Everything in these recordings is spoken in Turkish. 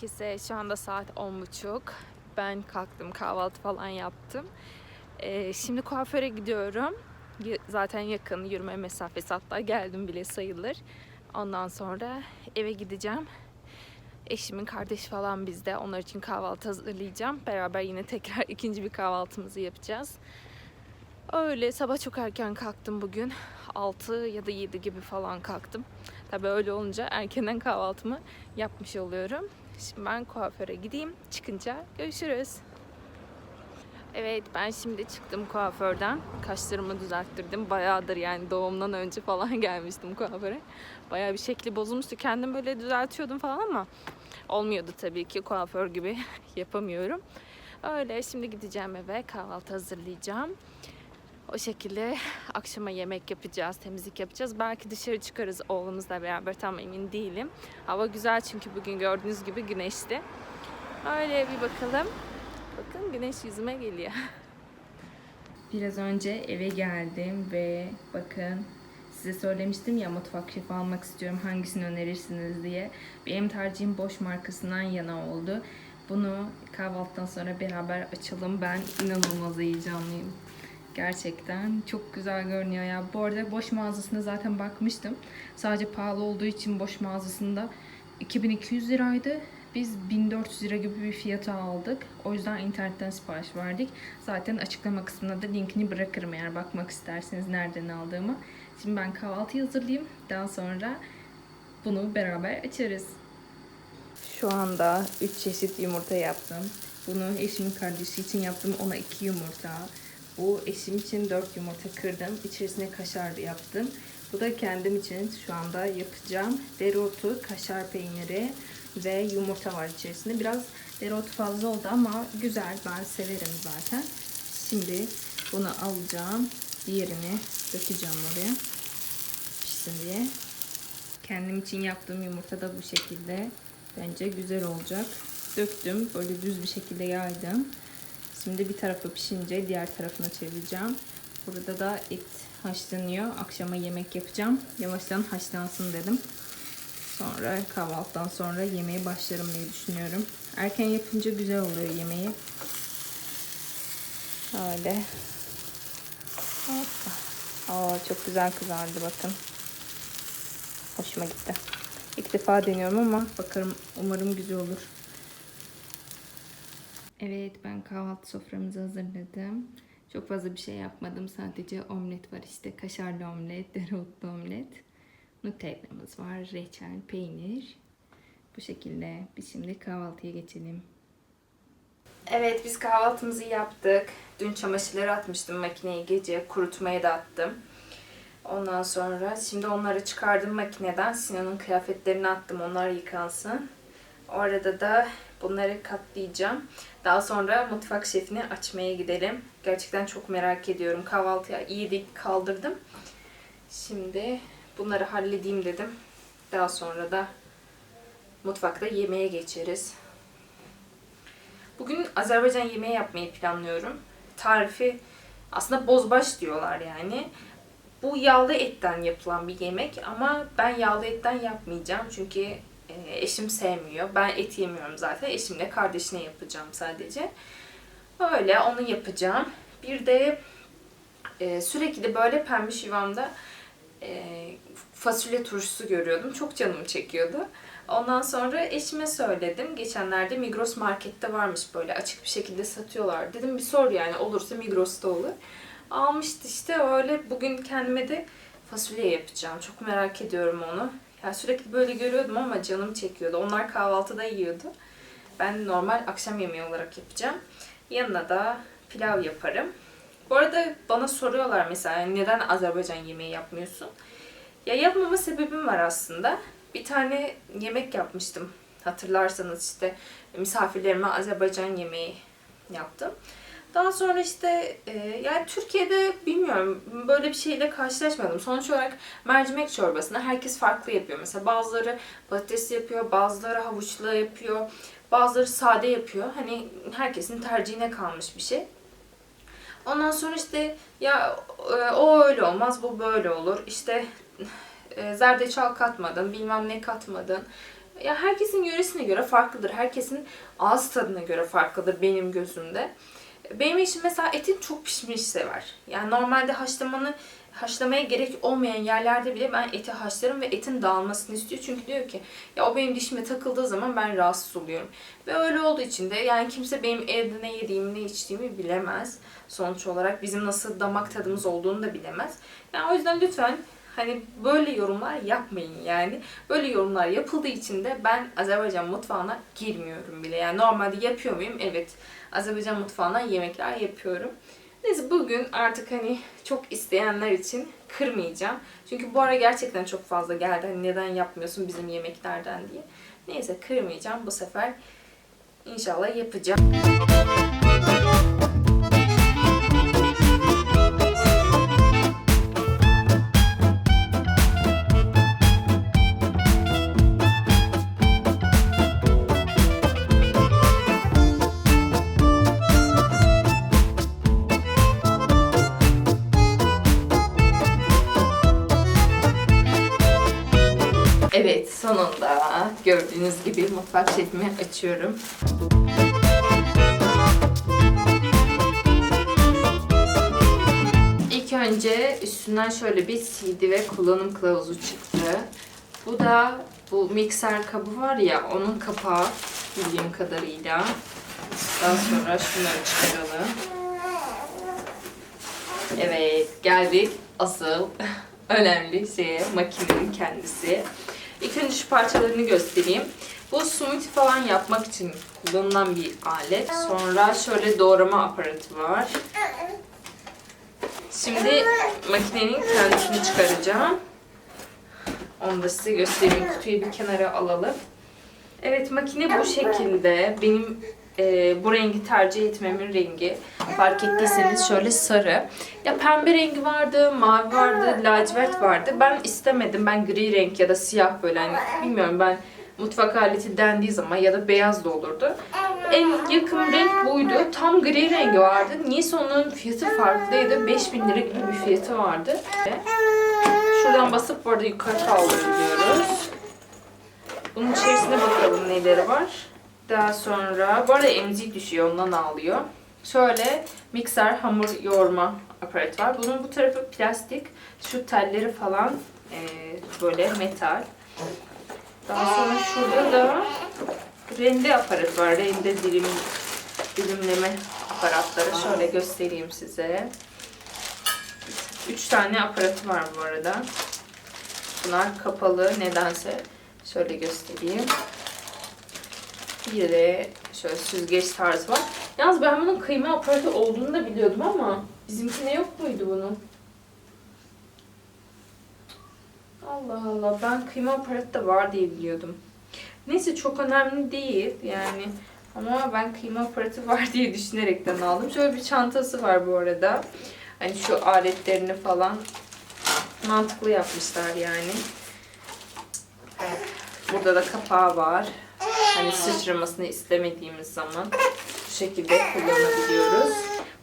Herkese. Şu anda saat 10.30. Ben kalktım, kahvaltı falan yaptım. Ee, şimdi kuaföre gidiyorum. Zaten yakın, yürüme mesafesi hatta geldim bile sayılır. Ondan sonra eve gideceğim. Eşimin kardeşi falan bizde. Onlar için kahvaltı hazırlayacağım. Beraber yine tekrar ikinci bir kahvaltımızı yapacağız. Öyle sabah çok erken kalktım bugün. 6 ya da 7 gibi falan kalktım. Tabii öyle olunca erkenden kahvaltımı yapmış oluyorum. Şimdi ben kuaföre gideyim. Çıkınca görüşürüz. Evet ben şimdi çıktım kuaförden. Kaşlarımı düzelttirdim. Bayağıdır yani doğumdan önce falan gelmiştim kuaföre. Bayağı bir şekli bozulmuştu. Kendim böyle düzeltiyordum falan ama olmuyordu tabii ki kuaför gibi yapamıyorum. Öyle şimdi gideceğim eve kahvaltı hazırlayacağım. O şekilde akşama yemek yapacağız, temizlik yapacağız. Belki dışarı çıkarız oğlumuzla beraber tam emin değilim. Hava güzel çünkü bugün gördüğünüz gibi güneşli. Öyle bir bakalım. Bakın güneş yüzüme geliyor. Biraz önce eve geldim ve bakın size söylemiştim ya mutfak şefi almak istiyorum hangisini önerirsiniz diye. Benim tercihim Boş markasından yana oldu. Bunu kahvaltıdan sonra beraber açalım. Ben inanılmaz heyecanlıyım. Gerçekten çok güzel görünüyor ya. Bu arada boş mağazasına zaten bakmıştım. Sadece pahalı olduğu için boş mağazasında 2200 liraydı. Biz 1400 lira gibi bir fiyata aldık. O yüzden internetten sipariş verdik. Zaten açıklama kısmına da linkini bırakırım eğer bakmak isterseniz nereden aldığımı. Şimdi ben kahvaltıyı hazırlayayım. Daha sonra bunu beraber açarız. Şu anda 3 çeşit yumurta yaptım. Bunu eşimin kardeşi için yaptım. Ona 2 yumurta. Bu eşim için 4 yumurta kırdım. İçerisine kaşar yaptım. Bu da kendim için şu anda yapacağım. Dereotu, kaşar peyniri ve yumurta var içerisinde. Biraz dereotu fazla oldu ama güzel. Ben severim zaten. Şimdi bunu alacağım. Diğerini dökeceğim oraya. Pişsin diye. Kendim için yaptığım yumurta da bu şekilde. Bence güzel olacak. Döktüm. Böyle düz bir şekilde yaydım. Şimdi bir tarafı pişince diğer tarafına çevireceğim. Burada da et haşlanıyor. Akşama yemek yapacağım. Yavaştan haşlansın dedim. Sonra kahvaltıdan sonra yemeğe başlarım diye düşünüyorum. Erken yapınca güzel oluyor yemeği. Öyle. Aa, çok güzel kızardı bakın. Hoşuma gitti. İlk defa deniyorum ama bakarım umarım güzel olur. Evet ben kahvaltı soframızı hazırladım. Çok fazla bir şey yapmadım. Sadece omlet var işte. Kaşarlı omlet, dereotlu omlet. Nutella'mız var. Reçel, peynir. Bu şekilde biz şimdi kahvaltıya geçelim. Evet biz kahvaltımızı yaptık. Dün çamaşırları atmıştım makineye gece. Kurutmaya da attım. Ondan sonra şimdi onları çıkardım makineden. Sinan'ın kıyafetlerini attım. Onlar yıkansın. Orada da bunları katlayacağım. Daha sonra mutfak şefini açmaya gidelim. Gerçekten çok merak ediyorum. Kahvaltıya de kaldırdım. Şimdi bunları halledeyim dedim. Daha sonra da mutfakta yemeğe geçeriz. Bugün Azerbaycan yemeği yapmayı planlıyorum. Tarifi aslında bozbaş diyorlar yani. Bu yağlı etten yapılan bir yemek ama ben yağlı etten yapmayacağım çünkü e, eşim sevmiyor. Ben et yemiyorum zaten. Eşimle kardeşine yapacağım sadece. Öyle onu yapacağım. Bir de e, sürekli böyle pembiş yuvamda e, fasulye turşusu görüyordum. Çok canım çekiyordu. Ondan sonra eşime söyledim. Geçenlerde Migros markette varmış böyle açık bir şekilde satıyorlar. Dedim bir sor yani olursa Migros'ta olur. Almıştı işte öyle. Bugün kendime de fasulye yapacağım. Çok merak ediyorum onu. Yani sürekli böyle görüyordum ama canım çekiyordu. Onlar kahvaltıda yiyordu. Ben normal akşam yemeği olarak yapacağım. Yanına da pilav yaparım. Bu arada bana soruyorlar mesela neden Azerbaycan yemeği yapmıyorsun? Ya yapmama sebebim var aslında. Bir tane yemek yapmıştım. Hatırlarsanız işte misafirlerime Azerbaycan yemeği yaptım. Daha sonra işte e, yani Türkiye'de bilmiyorum böyle bir şeyle karşılaşmadım. Sonuç olarak mercimek çorbasını herkes farklı yapıyor. Mesela bazıları patates yapıyor, bazıları havuçla yapıyor, bazıları sade yapıyor. Hani herkesin tercihine kalmış bir şey. Ondan sonra işte ya e, o öyle olmaz, bu böyle olur. İşte e, zerdeçal katmadın, bilmem ne katmadın. Ya herkesin yöresine göre farklıdır. Herkesin ağız tadına göre farklıdır benim gözümde. Benim eşim mesela etin çok pişmiş sever. Yani normalde haşlamanı haşlamaya gerek olmayan yerlerde bile ben eti haşlarım ve etin dağılmasını istiyor. Çünkü diyor ki ya o benim dişime takıldığı zaman ben rahatsız oluyorum. Ve öyle olduğu için de yani kimse benim evde ne yediğimi ne içtiğimi bilemez. Sonuç olarak bizim nasıl damak tadımız olduğunu da bilemez. Yani o yüzden lütfen hani böyle yorumlar yapmayın yani. Böyle yorumlar yapıldığı için de ben Azerbaycan mutfağına girmiyorum bile. Yani normalde yapıyor muyum? Evet. Azerbaycan mutfağından yemekler yapıyorum. Neyse bugün artık hani çok isteyenler için kırmayacağım. Çünkü bu ara gerçekten çok fazla geldi. Hani neden yapmıyorsun bizim yemeklerden diye. Neyse kırmayacağım. Bu sefer inşallah yapacağım. Sonunda gördüğünüz gibi mutfak şefimi açıyorum. İlk önce üstünden şöyle bir CD ve kullanım kılavuzu çıktı. Bu da bu mikser kabı var ya onun kapağı bildiğim kadarıyla. Daha sonra şunları çıkaralım. Evet geldik asıl önemli şeye makinenin kendisi. İlk önce şu parçalarını göstereyim. Bu smoothie falan yapmak için kullanılan bir alet. Sonra şöyle doğrama aparatı var. Şimdi makinenin kendisini çıkaracağım. Onu da size göstereyim. Kutuyu bir kenara alalım. Evet makine bu şekilde. Benim e, bu rengi tercih etmemin rengi. Fark ettiyseniz şöyle sarı. Ya pembe rengi vardı, mavi vardı, lacivert vardı. Ben istemedim. Ben gri renk ya da siyah böyle hani bilmiyorum ben mutfak aleti dendiği zaman ya da beyaz da olurdu. En yakın renk buydu. Tam gri rengi vardı. Niyeyse onun fiyatı farklıydı. 5000 lira gibi bir fiyatı vardı. Şuradan basıp bu arada yukarı kaldırıyoruz. Bunun içerisine bakalım neleri var. Daha sonra, bu arada emzik düşüyor ondan ağlıyor. Şöyle mikser hamur yoğurma aparatı var. Bunun bu tarafı plastik. Şu telleri falan e, böyle metal. Daha sonra şurada da rende aparatı var. Rende dilim, dilimleme aparatları. Şöyle göstereyim size. Üç tane aparatı var bu arada. Bunlar kapalı nedense. Şöyle göstereyim. De şöyle süzgeç tarzı var. Yalnız ben bunun kıyma aparatı olduğunu da biliyordum ama bizimkine yok muydu bunun? Allah Allah ben kıyma aparatı da var diye biliyordum. Neyse çok önemli değil yani. Ama ben kıyma aparatı var diye düşünerekten aldım. Şöyle bir çantası var bu arada. Hani şu aletlerini falan mantıklı yapmışlar yani. Burada da kapağı var. Hani sıçramasını istemediğimiz zaman bu şekilde kullanabiliyoruz.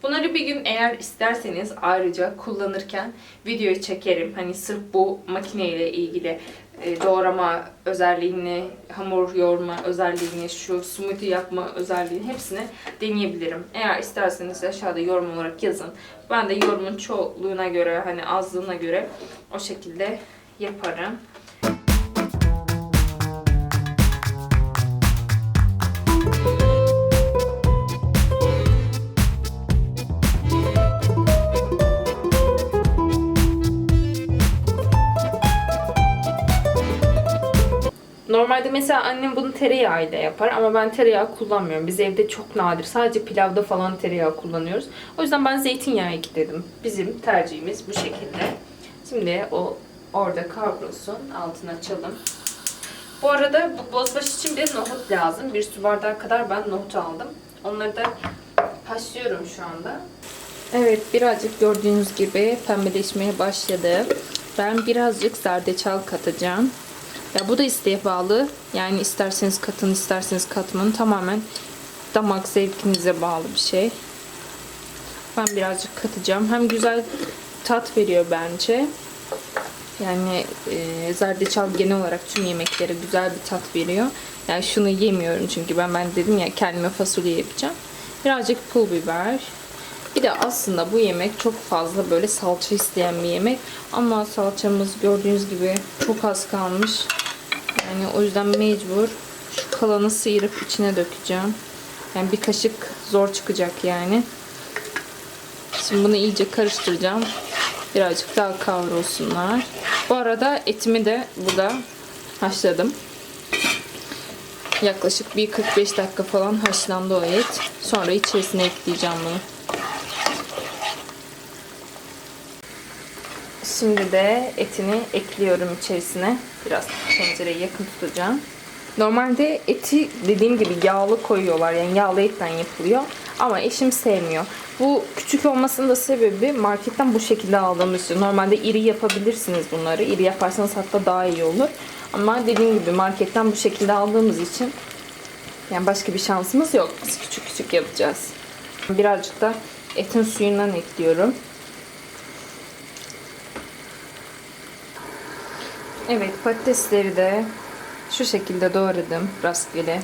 Bunları bir gün eğer isterseniz ayrıca kullanırken videoyu çekerim. Hani sırf bu makineyle ilgili e, doğrama özelliğini, hamur yoğurma özelliğini, şu smoothie yapma özelliğini hepsini deneyebilirim. Eğer isterseniz aşağıda yorum olarak yazın. Ben de yorumun çoğunluğuna göre, hani azlığına göre o şekilde yaparım. Normalde mesela annem bunu tereyağıyla yapar ama ben tereyağı kullanmıyorum. Biz evde çok nadir. Sadece pilavda falan tereyağı kullanıyoruz. O yüzden ben zeytinyağı ekledim. Bizim tercihimiz bu şekilde. Şimdi o orada kavrulsun. Altını açalım. Bu arada bu bozbaş için bir nohut lazım. Bir su bardağı kadar ben nohut aldım. Onları da haşlıyorum şu anda. Evet birazcık gördüğünüz gibi pembeleşmeye başladı. Ben birazcık zerdeçal katacağım. Ya bu da isteğe bağlı. Yani isterseniz katın, isterseniz katmayın. Tamamen damak zevkinize bağlı bir şey. Ben birazcık katacağım. Hem güzel tat veriyor bence. Yani e, zerdeçal genel olarak tüm yemeklere güzel bir tat veriyor. Yani şunu yemiyorum çünkü ben ben dedim ya kendime fasulye yapacağım. Birazcık pul biber. Bir de aslında bu yemek çok fazla böyle salça isteyen bir yemek. Ama salçamız gördüğünüz gibi çok az kalmış. Yani o yüzden mecbur şu kalanı sıyırıp içine dökeceğim. Yani bir kaşık zor çıkacak yani. Şimdi bunu iyice karıştıracağım. Birazcık daha kavrulsunlar. Bu arada etimi de burada haşladım. Yaklaşık bir 45 dakika falan haşlandı o et. Sonra içerisine ekleyeceğim bunu. Şimdi de etini ekliyorum içerisine. Biraz tencereyi yakın tutacağım. Normalde eti dediğim gibi yağlı koyuyorlar. Yani yağlı etten yapılıyor. Ama eşim sevmiyor. Bu küçük olmasının da sebebi marketten bu şekilde aldığımız için. Normalde iri yapabilirsiniz bunları. İri yaparsanız hatta daha iyi olur. Ama dediğim gibi marketten bu şekilde aldığımız için yani başka bir şansımız yok. Biz küçük küçük yapacağız. Birazcık da etin suyundan ekliyorum. Evet patatesleri de şu şekilde doğradım rastgele.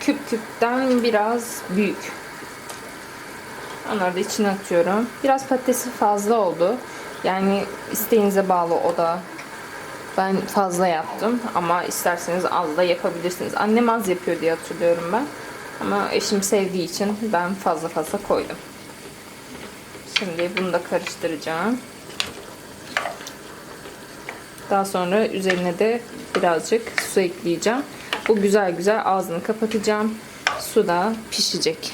Küp küpten biraz büyük. Onları da içine atıyorum. Biraz patatesi fazla oldu. Yani isteğinize bağlı o da. Ben fazla yaptım ama isterseniz az da yapabilirsiniz. Annem az yapıyor diye hatırlıyorum ben. Ama eşim sevdiği için ben fazla fazla koydum. Şimdi bunu da karıştıracağım. Daha sonra üzerine de birazcık su ekleyeceğim. Bu güzel güzel ağzını kapatacağım. Su da pişecek.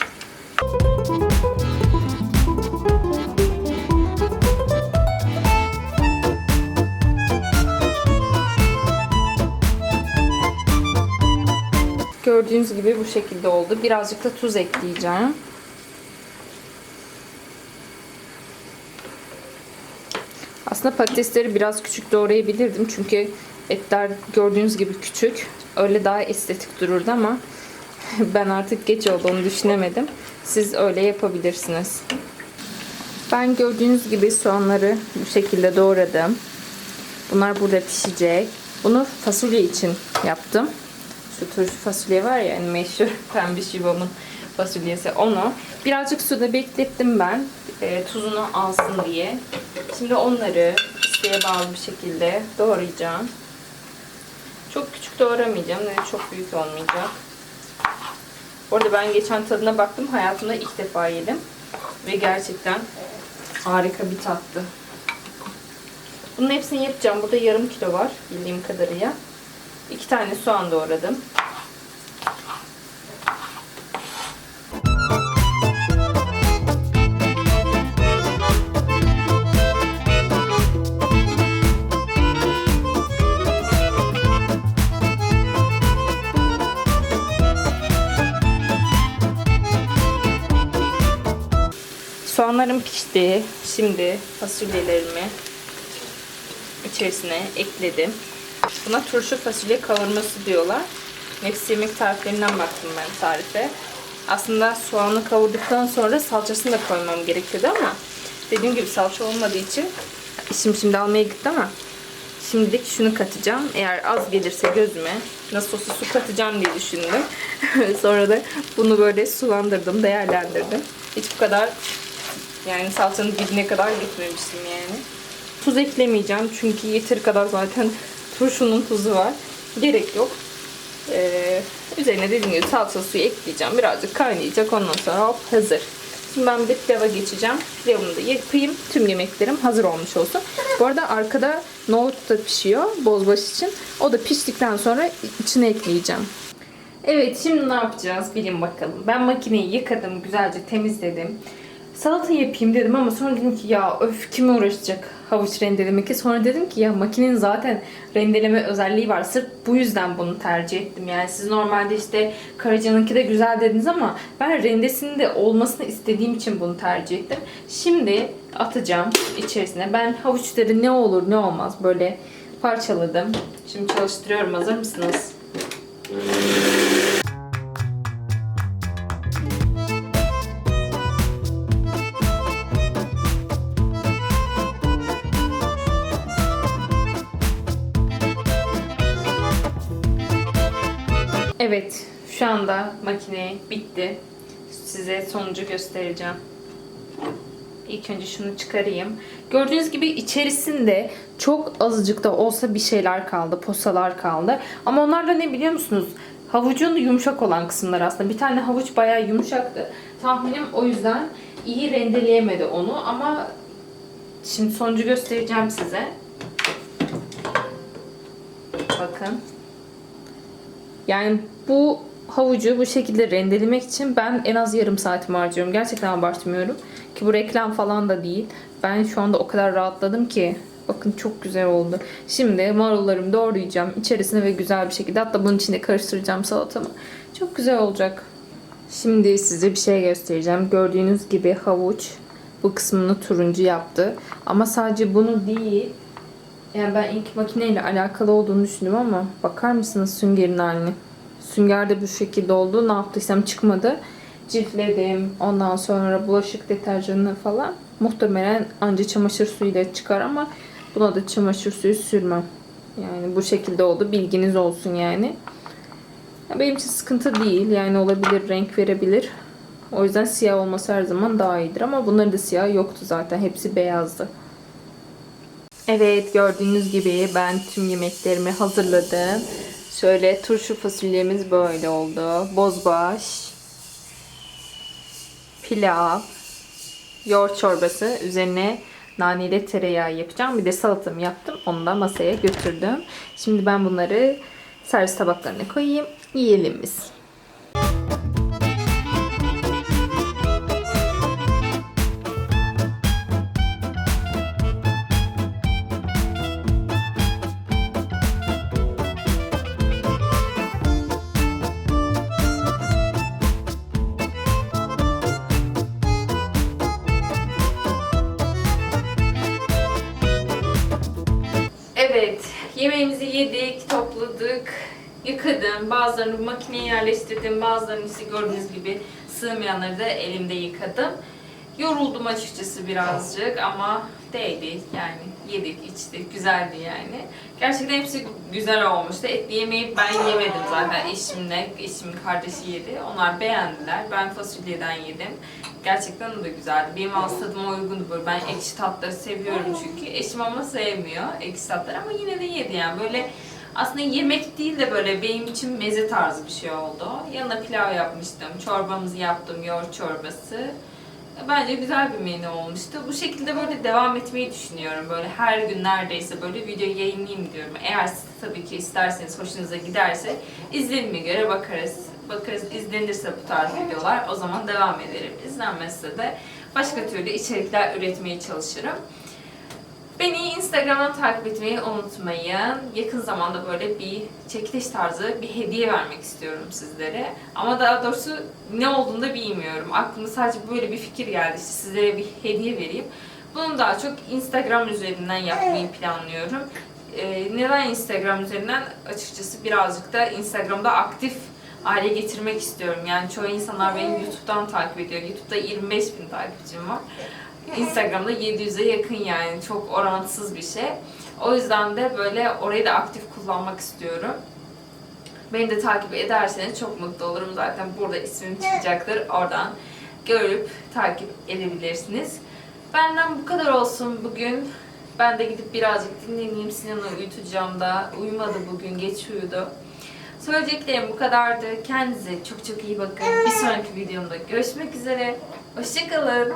Gördüğünüz gibi bu şekilde oldu. Birazcık da tuz ekleyeceğim. Aslında patatesleri biraz küçük doğrayabilirdim. Çünkü etler gördüğünüz gibi küçük. Öyle daha estetik dururdu ama ben artık geç olduğunu düşünemedim. Siz öyle yapabilirsiniz. Ben gördüğünüz gibi soğanları bu şekilde doğradım. Bunlar burada pişecek. Bunu fasulye için yaptım. Şu turşu fasulye var ya yani meşhur pembiş yuvamın fasulyesi onu. Birazcık suda beklettim ben. E, tuzunu alsın diye. Şimdi onları isteğe bağlı bir şekilde doğrayacağım. Çok küçük doğramayacağım. Yani çok büyük olmayacak. Orada ben geçen tadına baktım. Hayatımda ilk defa yedim. Ve gerçekten harika bir tattı. Bunun hepsini yapacağım. Burada yarım kilo var bildiğim kadarıyla. İki tane soğan doğradım. Pişti. Şimdi fasulyelerimi içerisine ekledim. Buna turşu fasulye kavurması diyorlar. Nefis yemek tariflerinden baktım ben tarife. Aslında soğanı kavurduktan sonra salçasını da koymam gerekiyordu ama dediğim gibi salça olmadığı için işim şimdi almaya gitti ama şimdilik şunu katacağım. Eğer az gelirse gözüme nasıl olsa su katacağım diye düşündüm. sonra da bunu böyle sulandırdım, değerlendirdim. Hiç bu kadar yani salçanın dibine kadar gitmemiştim yani. Tuz eklemeyeceğim çünkü yeteri kadar zaten turşunun tuzu var. Gerek yok. Ee, üzerine dediğim gibi salça suyu ekleyeceğim. Birazcık kaynayacak. Ondan sonra hop hazır. Şimdi ben bir de pilava geçeceğim. Pilavımı da yapayım. Tüm yemeklerim hazır olmuş olsun. Bu arada arkada nohut da pişiyor bozbaş için. O da piştikten sonra içine ekleyeceğim. Evet şimdi ne yapacağız bilin bakalım. Ben makineyi yıkadım. Güzelce temizledim. Salata yapayım dedim ama sonra dedim ki ya öf kime uğraşacak havuç rendelemek ki. Sonra dedim ki ya makinenin zaten rendeleme özelliği var. Sırf bu yüzden bunu tercih ettim. Yani siz normalde işte Karaca'nınki de güzel dediniz ama ben rendesinin de olmasını istediğim için bunu tercih ettim. Şimdi atacağım içerisine. Ben havuçları ne olur ne olmaz böyle parçaladım. Şimdi çalıştırıyorum. Hazır mısınız? Evet, şu anda makine bitti. Size sonucu göstereceğim. İlk önce şunu çıkarayım. Gördüğünüz gibi içerisinde çok azıcık da olsa bir şeyler kaldı, posalar kaldı. Ama onlar da ne biliyor musunuz? Havucun yumuşak olan kısımları aslında. Bir tane havuç bayağı yumuşaktı. Tahminim o yüzden iyi rendeleyemedi onu ama şimdi sonucu göstereceğim size. Bakın. Yani bu havucu bu şekilde rendelemek için ben en az yarım saatimi harcıyorum. Gerçekten abartmıyorum. Ki bu reklam falan da değil. Ben şu anda o kadar rahatladım ki. Bakın çok güzel oldu. Şimdi marullarımı doğrayacağım. içerisine ve güzel bir şekilde. Hatta bunun içinde karıştıracağım salatamı. Çok güzel olacak. Şimdi size bir şey göstereceğim. Gördüğünüz gibi havuç bu kısmını turuncu yaptı. Ama sadece bunu değil. Yani ben ilk makineyle alakalı olduğunu düşündüm ama bakar mısınız süngerin halini? Sünger de bu şekilde oldu. Ne yaptıysam çıkmadı. Ciltledim. Ondan sonra bulaşık deterjanını falan. Muhtemelen anca çamaşır suyuyla çıkar ama buna da çamaşır suyu sürmem. Yani bu şekilde oldu. Bilginiz olsun yani. Ya Benim için sıkıntı değil. Yani olabilir, renk verebilir. O yüzden siyah olması her zaman daha iyidir. Ama bunların da siyah yoktu zaten. Hepsi beyazdı. Evet gördüğünüz gibi ben tüm yemeklerimi hazırladım. Şöyle turşu fasulyemiz böyle oldu. Bozbaş, pilav, yoğurt çorbası. Üzerine naneli tereyağı yapacağım. Bir de salatamı yaptım. Onu da masaya götürdüm. Şimdi ben bunları servis tabaklarına koyayım. Yiyelim biz. Yıkadım. Bazılarını makineye yerleştirdim, bazılarını ise gördüğünüz gibi sığmayanları da elimde yıkadım. Yoruldum açıkçası birazcık ama değdi yani yedik içtik güzeldi yani. Gerçekten hepsi güzel olmuştu. Etli yemeği ben yemedim zaten eşimle, eşimin kardeşi yedi. Onlar beğendiler. Ben fasulyeden yedim. Gerçekten o da güzeldi. Benim ağız tadıma uygundu böyle. Ben ekşi tatları seviyorum çünkü. Eşim ama sevmiyor ekşi tatları ama yine de yedi yani. Böyle aslında yemek değil de böyle benim için meze tarzı bir şey oldu. Yanına pilav yapmıştım. Çorbamızı yaptım, yoğurt çorbası. Bence güzel bir menü olmuştu. Bu şekilde böyle devam etmeyi düşünüyorum. Böyle her gün neredeyse böyle video yayınlayayım diyorum. Eğer siz tabii ki isterseniz, hoşunuza giderse izlenime göre bakarız. Bakarız izlenirse bu tarz videolar o zaman devam ederim. İzlenmezse de başka türlü içerikler üretmeye çalışırım. Beni Instagram'dan takip etmeyi unutmayın. Yakın zamanda böyle bir çekiliş tarzı bir hediye vermek istiyorum sizlere. Ama daha doğrusu ne olduğunu da bilmiyorum. Aklımda sadece böyle bir fikir geldi. İşte sizlere bir hediye vereyim. Bunu daha çok Instagram üzerinden yapmayı planlıyorum. Ee, neden Instagram üzerinden? Açıkçası birazcık da Instagram'da aktif hale getirmek istiyorum. Yani çoğu insanlar beni YouTube'dan takip ediyor. YouTube'da 25 bin takipçim var. Instagram'da 700'e yakın yani çok orantısız bir şey. O yüzden de böyle orayı da aktif kullanmak istiyorum. Beni de takip ederseniz çok mutlu olurum. Zaten burada ismim çıkacaktır. Oradan görüp takip edebilirsiniz. Benden bu kadar olsun bugün. Ben de gidip birazcık dinleneyim. Sinan'ı uyutacağım da. Uyumadı bugün, geç uyudu. Söyleyeceklerim bu kadardı. Kendinize çok çok iyi bakın. Bir sonraki videomda görüşmek üzere. Hoşçakalın.